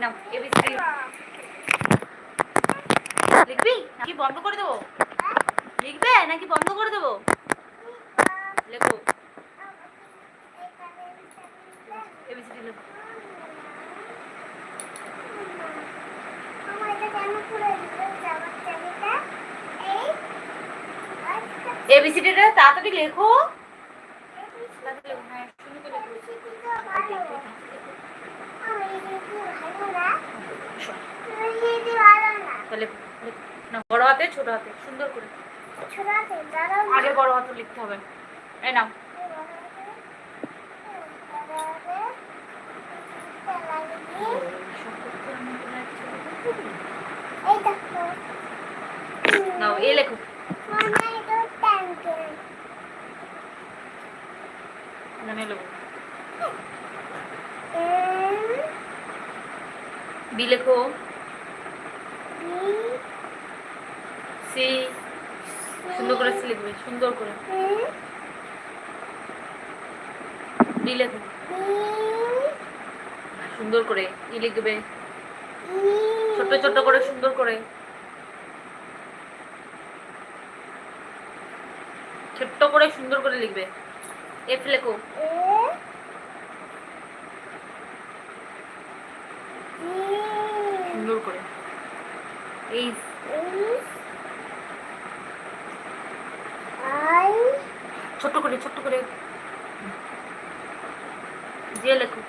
নাও ABCD লিখবি? নাকি বন্ধ করে লিখবে? নাকি বন্ধ করে লেখো। লেখো। তাড়াতাড়ি লেখো তাড়াতাড়ি লেখো, হ্যাঁ, সুন্দর করে লেখো। শোনো, তাহলে লেখো, লেখো। না বড় হাতে ছোট হাতে সুন্দর করে। আগে বড় হাতে লিখতে হবে। এই নাও। নাও এ লেখো। লেখো। বি লেখো। সুন্দর করে লিখবে সুন্দর করে। লেখো সুন্দর করে ছোট ছোট করে সুন্দর করে। ছোট্ট করে সুন্দর করে লিখবে। এফ লেখো। সুন্দর করে। এই ছোট করে ছোট্ট করে। যে লেখো।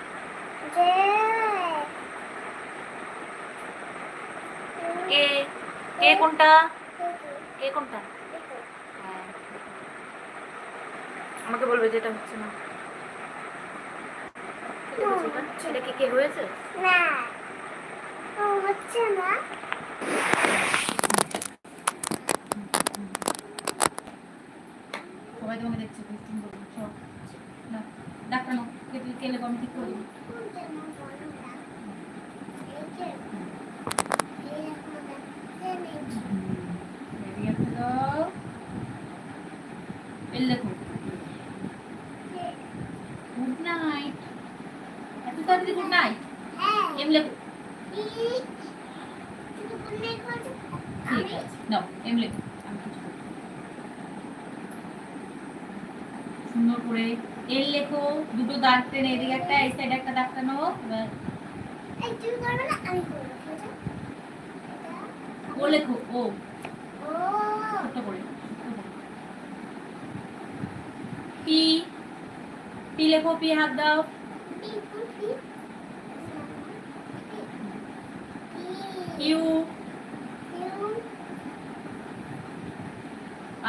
কে কে কোনটা? কে কোনটা? হ্যাঁ। আমাকে বলবে যেটা হচ্ছে না। এটা কি কে হয়েছে? না। হচ্ছে না। সবাই তোমাকে দেখছে খুব সুন্দর সব না ডাক্তার নাও কে কে লেখো আমি ঠিক করে দেবো। গুড নাইট এত তাড়াতাড়ি গুড নাইট এম লেখো। ঠিক আছে নাও এম লেখো আমি কিছু করছি না। সুন্দর করে এল লেখো দুটো দাগ টেনে এদিকে একটা এই সাইডে একটা দাগ টানো এবার ও লেখো ও। ছোট করে পি পি লেখো পি হাত দাও। ইউ।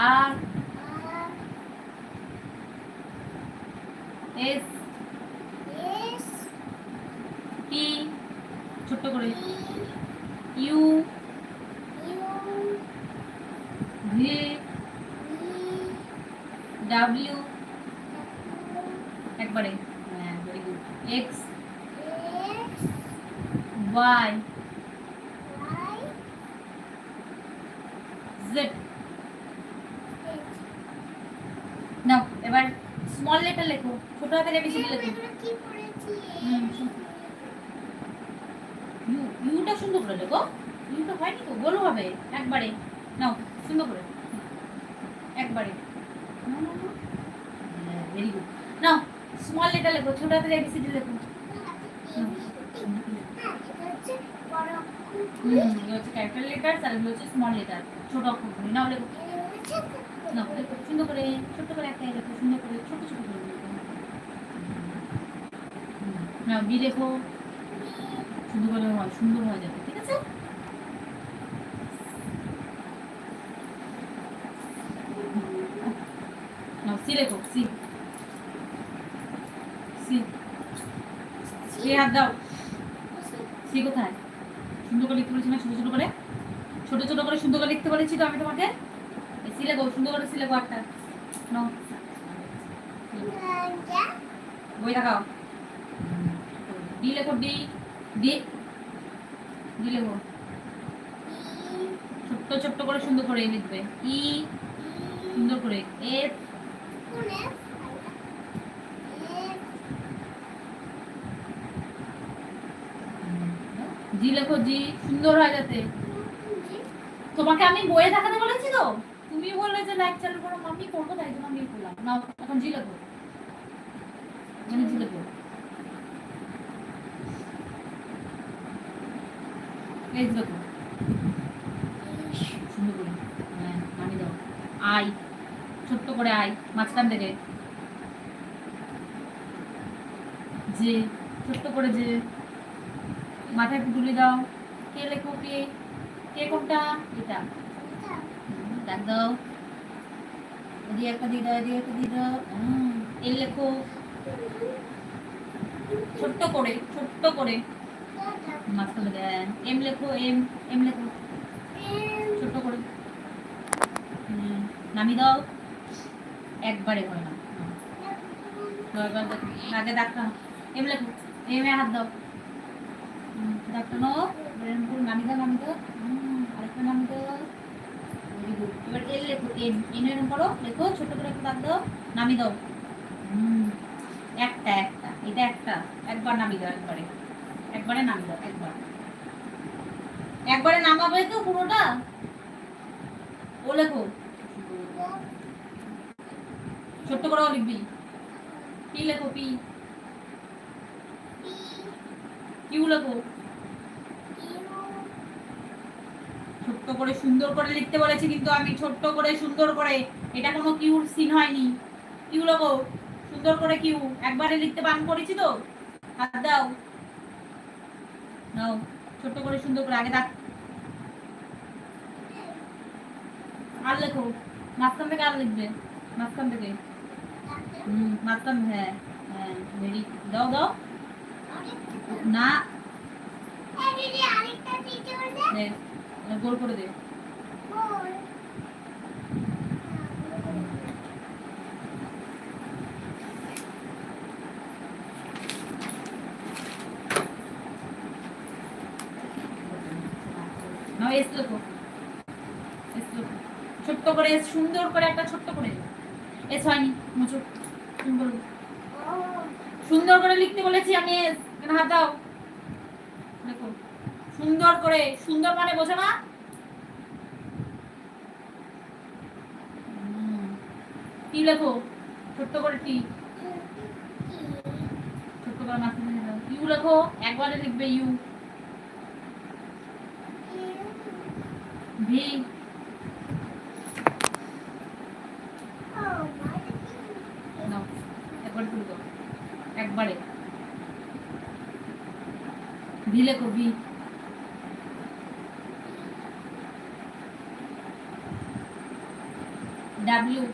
আর এস টি ছোট্ট করে ইউ ভি ডাব্লিউ একবারে হ্যাঁ very good X Y Z now এবার স্মল লেটার লেখো এবিসিডি লেখো হুম ইউ ইউটা সুন্দর করে লেখো ইউটা হয়নি তো? গোল হবে। একবারে। নাও সুন্দর করে একবারে। Very good now small letter লেখো ছোট হাতের এবিসিডি লেখো। হুম এগুলো হচ্ছে ক্যাপিটাল লেটার আর এগুলো হচ্ছে স্মল লেটার ছোট নাও লেখো। নাও লেখো। সুন্দর করে ছোট করে একটা লেখো। সুন্দর করে ছোট ছোট করে নাও বি লেখো সুন্দর করে হয় সুন্দর হয়ে যাবে ঠিক আছে নাও সি লেখো সি সি সি হাত দাও সি কোথায় সুন্দর করে লিখতে বলেছি না ছোট ছোট করে ছোট ছোট করে সুন্দর করে লিখতে বলেছি তো আমি তোমাকে সি লেখো সুন্দর করে সি লেখো নাও বই দেখাও ডি লেখো ডি ডি ডি লেখো। ছোট্ট ছোট্ট করে সুন্দর করে লিখবে ই সুন্দর করে এফ জি লেখো জি সুন্দর হয় যাতে। তোমাকে আমি বইয়ে দেখাতে বলেছি তো? তুমি বললে যে লেকচারের পর আমি করব, তাই জন্য আমি করলাম না এখন জি লেখো। জি লেখো। হ্যাঁ দাও। ছোট্ট করে আই, মাঝখান থেকে। যে, ছোট্ট করে যে। মাথায় দাও। কে লেখো, কে? কে কোনটা? এটা। লেখো। ছোট্ট করে ছোট্ট করে। মাঝখানে দেন। এম লেখো, এম এম লেখো। ছোট্ট করে। নামি দাও। একবারে হয় না। আগে ডাক্তার এম লেখো, এম এ হাত দাও। ডাক্তার নো নামি দাও নামি দাও। আরেকটা নামি দাও। এবার এল লেখো, এম। এন এরকম করো, লেখো, ছোট করে একটা দাগ দাও নামি দাও। একটা একটা। এটা একটা। একবার নামি দাও একবারে। একবারে নামি দাও একবার। একবারে নামাবে তো পুরোটা? ও লেখো। ছোট্ট করে লিখবি। পি লেখো, পি। কিউ লেখো। ছোট্ট করে সুন্দর করে লিখতে বলেছি, কিন্তু আমি ছোট্ট করে সুন্দর করে, এটা কোনো কিউর সিন হয়নি। কিউ লেখো, সুন্দর করে কিউ। একবারে লিখতে বান করেছি তো? হাত দাও। নাও ছোট্ট করে সুন্দর করে আগে দাগ আর লেখো। মাঝখান থেকে আর লিখবে। মাঝখান থেকে। হুম মাঝখান হ্যাঁ হ্যাঁ ভেরি দাও দাও। না। গোল করে দে নাও এস লেখো এস লেখো ছোট্ট করে, সুন্দর করে একটা ছোট্ট করে এস হয়নি, মুচো। তুমি বলো। সুন্দর করে লিখতে বলেছি আমি হাত দাও। দেখো। সুন্দর করে, সুন্দর মানে বোঝো না। কি লেখো? ছোট্ট করে টি ছোট্ট করে দাও। ইউ লেখো, একবারে লিখবে ইউ। ভি নাও একবারে তুলে দাও একবারে ভি লেখো ভি ডাব্লিউ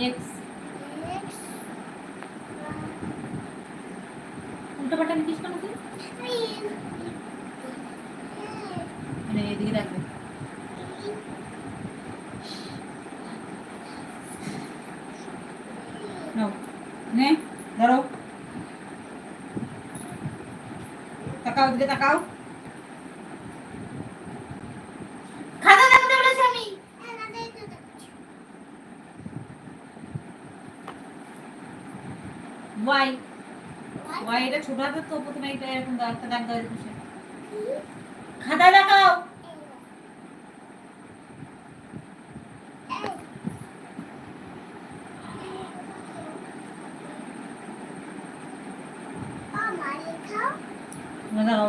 এক্স উল্টো পাল্টা লিখিস কেন তুই? মানে এদিকে নাও। নে, ধরো। তাকাও দিকে তাকাও খাতা দেখতে বলেছি আমি ওয়াই ওয়াই এটা ছোট তো প্রথমে এটা এরকম একটা দাগ খাতা দেখাও। না, দাও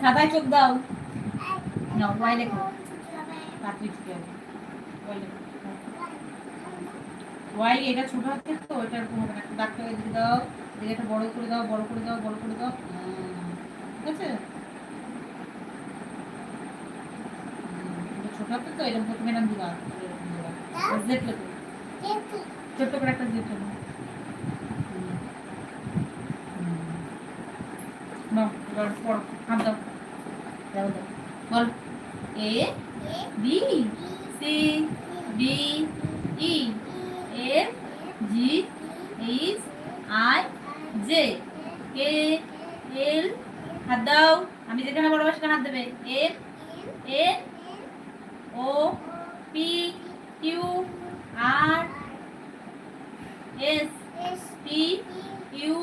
খাতায় চোখ দাও। না ওয়াই লেখো। ওয়াই লেখো। ওয়াই এটা ছোট হাতে তো এটা দাগটা এদিকে দাও। এদিকে একটা বড় করে দাও, বড় করে দাও, বড় করে দাও। ঠিক আছে? ছোট তো এরকম প্রথমে দিবা। দিবা ছোট্ট করে একটা হুম। হুম। নাও, এবার দাও। দাও বল। A B C D E F G H I J K L হাত দাও আমি যেখানে বলব সেখানে হাত দেবে F A O P Q R S P U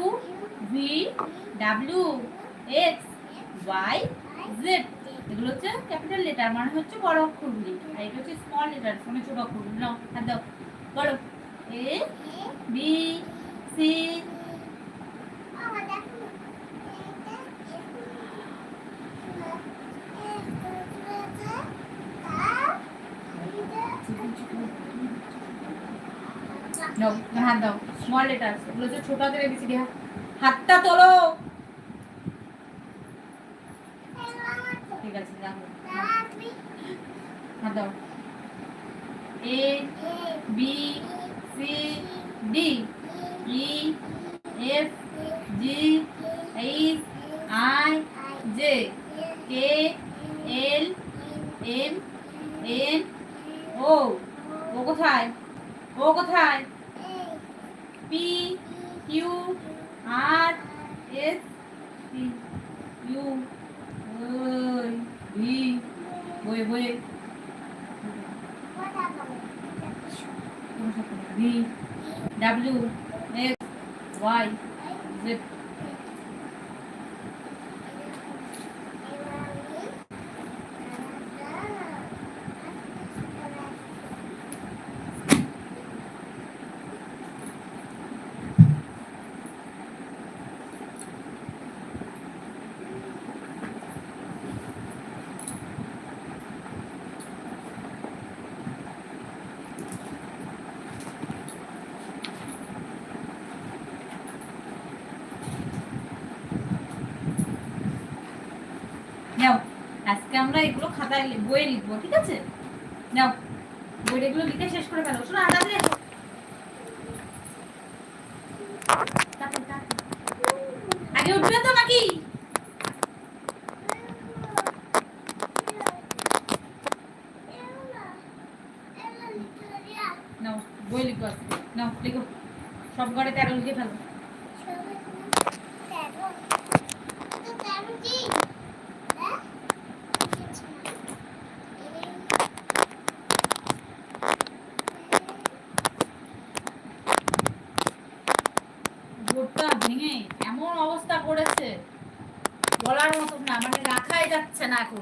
W X Y Z এগুলো হচ্ছে ক্যাপিটাল লেটার মানে হচ্ছে বড় অক্ষরগুলি আর এটা হচ্ছে স্মল লেটার মানে ছোট অক্ষরগুলি নাও হাত দাও। বলো। এ বি সি বাবা দেখো নাও তোমার হাত দাও। স্মল লেটার ওগুলো হচ্ছে ছোট হাতের এবিসিডি হাতটা তোলো। ঠিক আছে রাখো হাত দাও। A B C D E F G H I J K L M N O O কোথায় ও কোথায় P Q R S T U ওই ভি বয়ে বয়ে V W X Y Z now আজকে আমরা এগুলো খাতায় বইয়ে লিখব, ঠিক আছে? নাও বইয়ে এগুলো লিখে শেষ করে ফেলো। শোনো আদা দিয়ে। আগে উঠবে তো নাকি? নাও, বই লিখব নাও, লিখো। সব ঘরে তেরো লিখে ফেলো। ভেঙে এমন অবস্থা করেছে, বলার মতো না মানে রাখাই যাচ্ছে না এখন।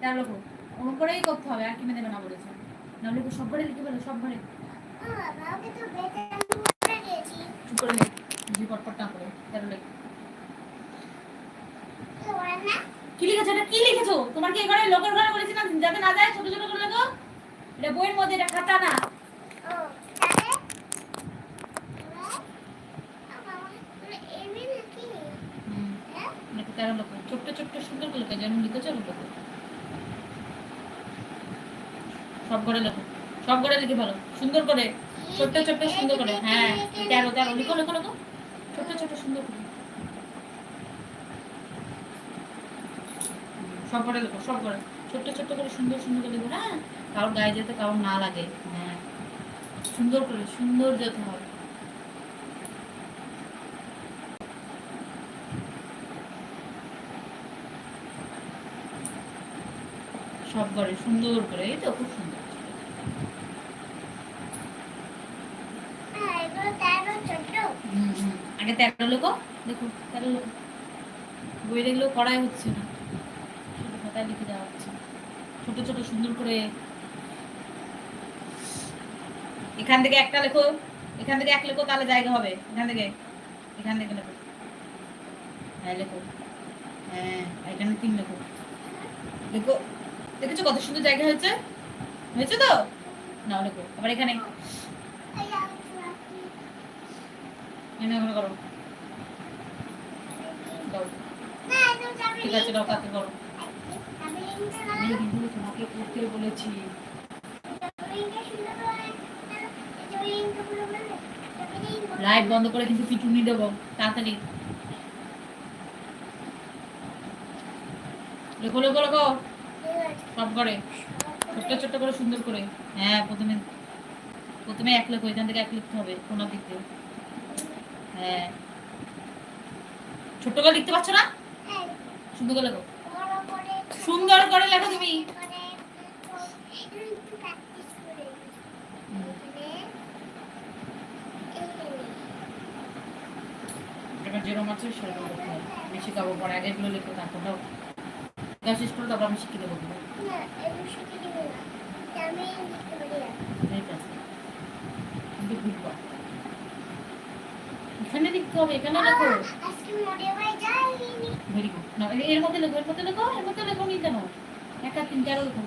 তেরো লোক করেই করতে হবে, আর কিনে দেবে না বলেছে। নাহলে তো সব ঘরে লিখে ফেলো, সব ঘরে। কি লিখেছো এটা? কি তোমার কি লোকের ঘরে বলেছি না? যাতে না যায় ছোট ছোট করে লেখো? এটা বইয়ের মধ্যে, এটা খাতা না হুম লেখো তেরো লোক ছোট্ট ছোট্ট সুন্দর করে লেখো যেমন লিখেছো লেখো সব ঘরে লেখো সব ঘরে লিখে ভালো সুন্দর করে, ছোট্ট ছোট্ট সুন্দর করে হ্যাঁ তেরো তেরো, লিখো, লেখো লেখো। ছোট্ট ছোট্ট সুন্দর করে। সব ঘরে লেখো সব ঘরে ছোট্ট ছোট্ট করে সুন্দর সুন্দর করে লিখো হ্যাঁ কারোর গায়ে যেতে কারোর না লাগে হ্যাঁ। সুন্দর করে, সুন্দর যেতে হবে। সব ঘরে সুন্দর করে, এই তো খুব সুন্দর। আগে তেরো লোক, দেখো, তেরো লোক। বই করাই হচ্ছে না। খাতায় লিখে দেওয়া হচ্ছে। ছোট ছোট, সুন্দর করে। এখান থেকে একটা লেখো, এখান থেকে এক লেখো, তাহলে জায়গা হবে। এখান থেকে এখান থেকে লেখো। হ্যাঁ লেখো। হ্যাঁ এখানে তিন লেখো। লেখো। দেখেছ কত সুন্দর জায়গা হয়েছে? হয়েছে তো? না লেখো আবার এখানে। করো। লাইট বন্ধ করে কিন্তু পিটুনি দেবো। তাড়াতাড়ি। লেখো লেখো লেখো। সব করে ছোট্ট ছোট্ট করে সুন্দর করে। হ্যাঁ প্রথমে প্রথমে এক লেখো এখান থেকে এক লিখতে হবে, কোনো দিক। হ্যাঁ। ছোট্ট করে লিখতে পারছ না? সুন্দর করে লেখো সুন্দর করে লেখো তুমি। যেরকম আছে, সেরকম বেশি কাবো পরে আগে এগুলো লিখে, তারপরটাও। কাজ শেষ করে তারপর আমি শিখিয়ে দেবো না না না এখানে লিখতে হবে এখানে লেখো ভেরি গুড না এর মধ্যে লেখো এর মধ্যে লেখো এর মধ্যে লেখো নিতে নাও এক আর তিন তেরো লেখো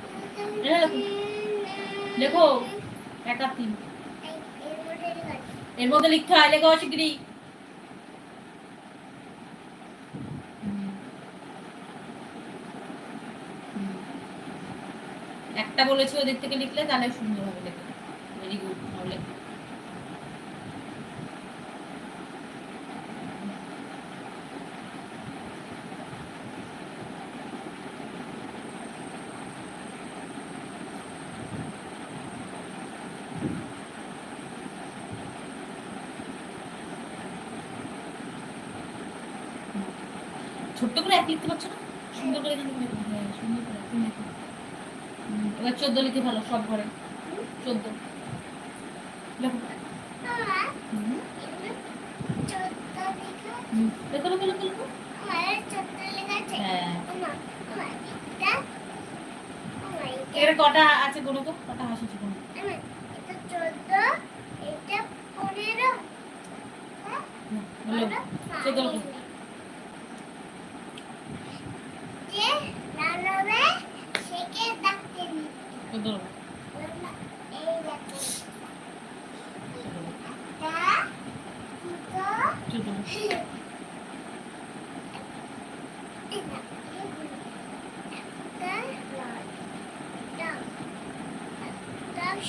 লেখো এক আর তিন। এর মধ্যে লিখতে হয় লেখো শিগগিরি হুম। হুম। একটা বলেছি ওদের থেকে লিখলে তাহলে সুন্দর হবে লেখো ভেরি গুড তাহলে ছোট্ট করে এক লিখতে পারছ না সুন্দর করে এখানে লেখো হ্যাঁ সুন্দর করে তুমি লেখো হুম, এবার চোদ্দ লিখে ভালো সব ঘরে। চোদ্দ। হ্যাঁ। এর কটা আছে কোনো তো? কটা হাসি চোদ্দ। হ্যাঁ, চোদ্দ লেখো যে লাল হবে, সেকে ডাকতে নি। চোদ্দ লেখো মামা, এই দেখো। একটা, দুটো, চোদ্দ লেখো এই না, এগুলো। একটা লাল, একটা, একটা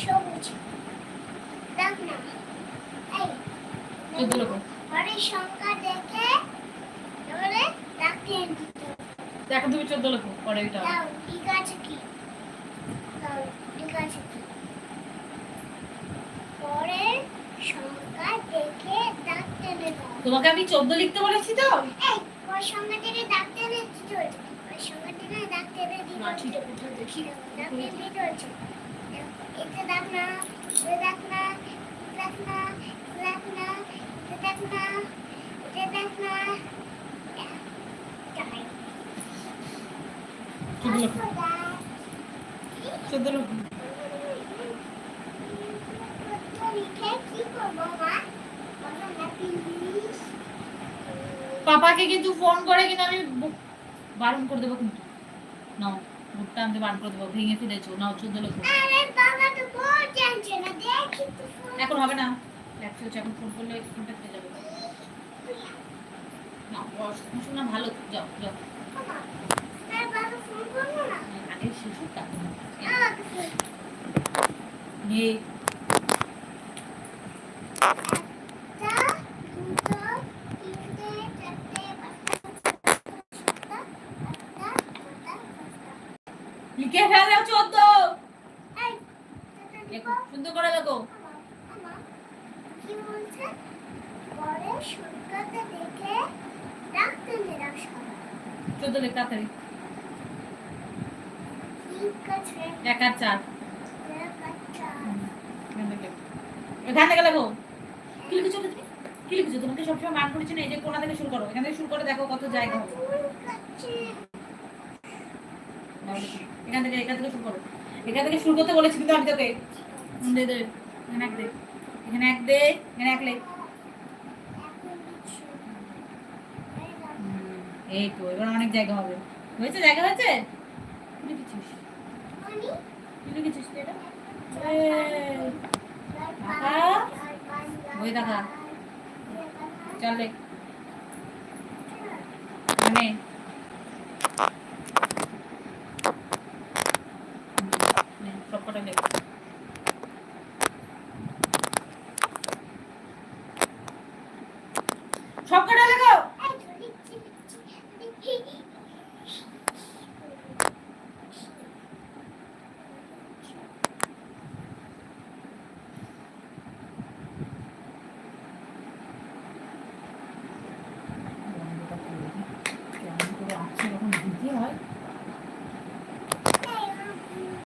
সবুজ। দেখ না, এই, ঘরের সংখ্যা দেখে হবে। দেখো তুমি চোদ্দ লেখো পরে এটা হবে। দাও, ঠিক আছে কি? দাও, ঠিক আছে কি? পরের সংখ্যা দেখে ডাকতে নেবে তোমাকে আমি চোদ্দ লিখতে বলেছি তো? এই ওর সঙ্গে থেকে ডাক্তার দিতে চলছে ওর সঙ্গে থেকে ডাক্তার দিতে না, ঠিক চলছে দেখি ডাক্তার দিতে চলছে এটা দেখ না এটা দেখ না দেখ না দেখ না এটা দেখ না এটা দেখ না তাই চোদ্দ লেখো চোদ্দ লেখো লিখে কি করব মা বলো না প্লিজ পাপাকে কিন্তু ফোন করে কিন্তু আমি বারণ করে দেবো কিন্তু। নাও বুকটা আনতে বারণ করে দেবো ভেঙে ফেলেছো। নাও চোদ্দ তো তো ফোন এখন হবে না। ল্যাপ চলছে এখন ফোন করলে ফোনটা পেয়ে যাবে। না বস শোনা ভালো যাও যাও। আগে শিশু টাকা আমাকে ফোন নে একটা দুটো তিনটে চারটে পাঁচটা ছটা আটটা নটা দশটা লিখে ফেলে চোদ্দ এই এটা দেখো দেখো সুন্দর করে দেখো আমা কি বলছে পরে সূর্যকে দেখে ডাকতে নিরাশ করা চোদ্দ লেখ তাড়াতাড়ি ঠিক আছে এক আর চার এক আচ্ছা এখান থেকে লেখো। এখান থেকে লেখো কি লিখেছো তুমি কি লিখেছো? তোমাকে সবসময় মান করেছি না, এই যে কোনা থেকে শুরু করো। এখান থেকে শুরু করে দেখো কত জায়গা। হবে। এখান থেকে এখান থেকে শুরু করো। এখান থেকে শুরু করতে বলেছি কিন্তু আমি তোকে। দে দে, এখানে এক দে, এখানে এক দে, এখানে এক লেখ এই তো, এবার অনেক জায়গা হবে। হয়েছে, জায়গা হয়েছে? লিখেছিস? লিখেছিস এটা? এই, দেখা। চল লেখ